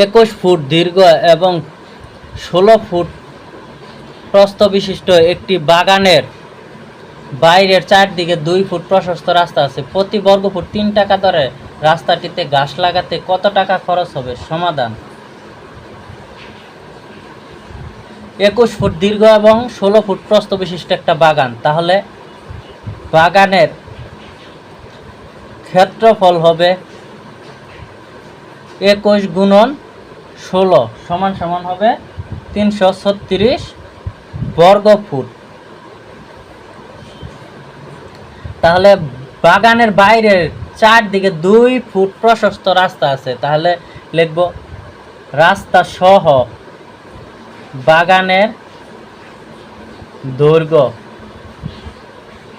একুশ ফুট দীর্ঘ এবং ষোলো ফুট প্রস্থ বিশিষ্ট একটি বাগানের বাইরের চারদিকে দুই ফুট প্রশস্ত রাস্তা আছে। প্রতি বর্গ ফুট তিন টাকা দরে রাস্তাটিতে গাছ লাগাতে কত টাকা খরচ হবে? সমাধান। একুশ ফুট দীর্ঘ এবং ষোলো ফুট প্রস্থ বিশিষ্ট একটা বাগান। তাহলে বাগানের ক্ষেত্রফল হবে একুশ গুণন ষোলো সমান সমান হবে তিনশো ছত্রিশ বর্গ ফুট তাহলে বাগানের বাইরের চারদিকে দুই ফুট প্রশস্ত রাস্তা আছে। তাহলে লিখব রাস্তা সহ বাগানের দৈর্ঘ্য।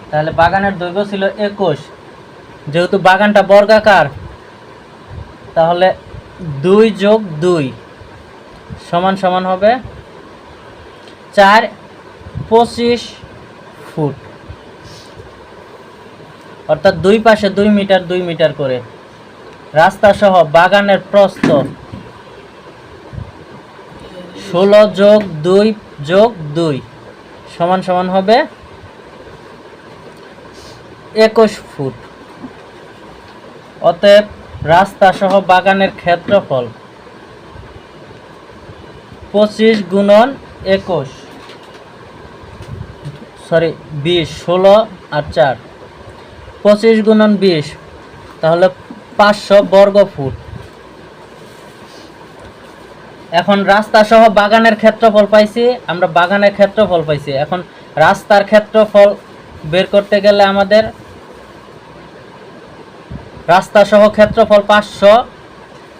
তাহলে বাগানের দৈর্ঘ্য ছিল একুশ। যেহেতু বাগানটা বর্গাকার, তাহলে দুই যোগ দুই। সমান সমান হবে চার পঁচিশ ফুট। অর্থাৎ দুই পাশে দুই মিটার দুই মিটার করে। রাস্তা সহ বাগানের প্রস্থ ষোলো যোগ দুই যোগ দুই সমান সমান হবে একুশ ফুট। অতএব রাস্তা সহ বাগানের ক্ষেত্রফল পঁচিশ গুণন একুশ। সরি বিশ, ষোলো আর চার। পঁচিশ গুণন বিশ, তাহলে পাঁচশো বর্গ ফুট এখন রাস্তা সহ বাগানের ক্ষেত্রফল পাইছি, আমরা বাগানের ক্ষেত্রফল পাইছি। এখন রাস্তার ক্ষেত্রফল বের করতে গেলে আমাদের রাস্তা সহ ক্ষেত্রফল পাঁচশো,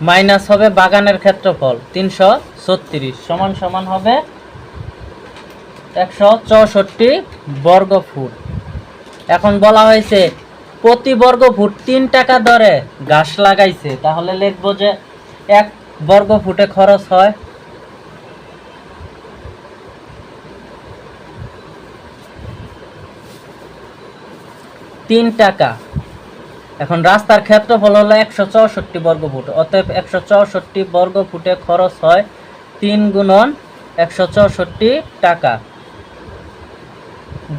মাইনাস হবে বাগানের ক্ষেত্রফল তিনশো। ছত্রিশ সমান সমান হবে একশো চৌষট্টি বর্গ ফুট এখন বলা হয়েছে, প্রতি বর্গ ফুট তিন টাকা দরে গাছ লাগাইছে। তাহলে লিখব যে এক বর্গ ফুটে খরচ হয় তিন টাকা। এখন রাস্তার ক্ষেত্রফল হলো একশো চৌষট্টি বর্গ ফুট অতএব একশো চৌষট্টি বর্গ ফুটে খরচ হয় তিন গুণন একশো চৌষট্টি টাকা।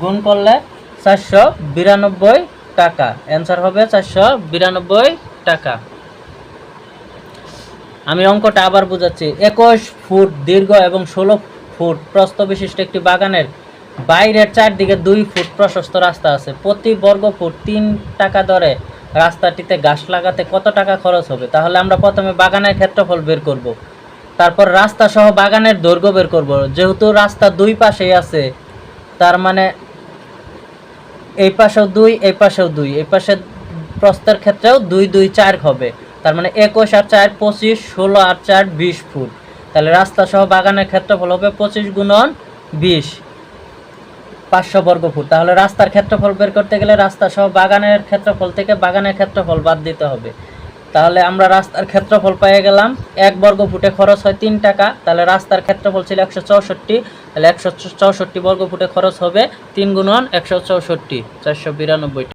গুণ করলে চারশো বিরানব্বই টাকা। অ্যান্সার হবে চারশো বিরানব্বই টাকা। আমি অঙ্কটা আবার বোঝাচ্ছি। একুশ ফুট দীর্ঘ এবং ষোলো ফুট প্রস্থ বিশিষ্ট একটি বাগানের বাইরের চারদিকে দুই ফুট প্রশস্ত রাস্তা আছে। প্রতি বর্গ ফুট তিন টাকা দরে রাস্তাটিতে গাছ লাগাতে কত টাকা খরচ হবে? তাহলে আমরা প্রথমে বাগানের ক্ষেত্রফল বের করব। তারপর রাস্তা সহ বাগানের দৈর্ঘ্য বের করব। যেহেতু রাস্তা দুই পাশেই আছে, তার মানে এই পাশেও দুই, এই পাশেও দুই। এই পাশে প্রস্থের ক্ষেত্রেও দুই দুই, চার হবে। তার মানে একুশ আর চার, পঁচিশ, ষোলো আর চার, বিশ ফুট। তাহলে রাস্তা সহ বাগানের ক্ষেত্রফল হবে পঁচিশ গুণন বিশ, পাঁচশো বর্গ ফুট। তাহলে রাস্তার ক্ষেত্রফল বের করতে গেলে রাস্তা সহ বাগানের ক্ষেত্রফল থেকে বাগানের ক্ষেত্রফল বাদ দিতে হবে। তাহলে আমরা রাস্তার ক্ষেত্রফল পেয়ে গেলাম। এক বর্গ ফুটে খরচ হয় তিন টাকা। তাহলে রাস্তার ক্ষেত্রফল ছিল একশো চৌষট্টি। তাহলে একশো চৌষট্টি বর্গ ফুটে খরচ হবে তিন গুণন একশো চৌষট্টি, চারশো বিরানব্বই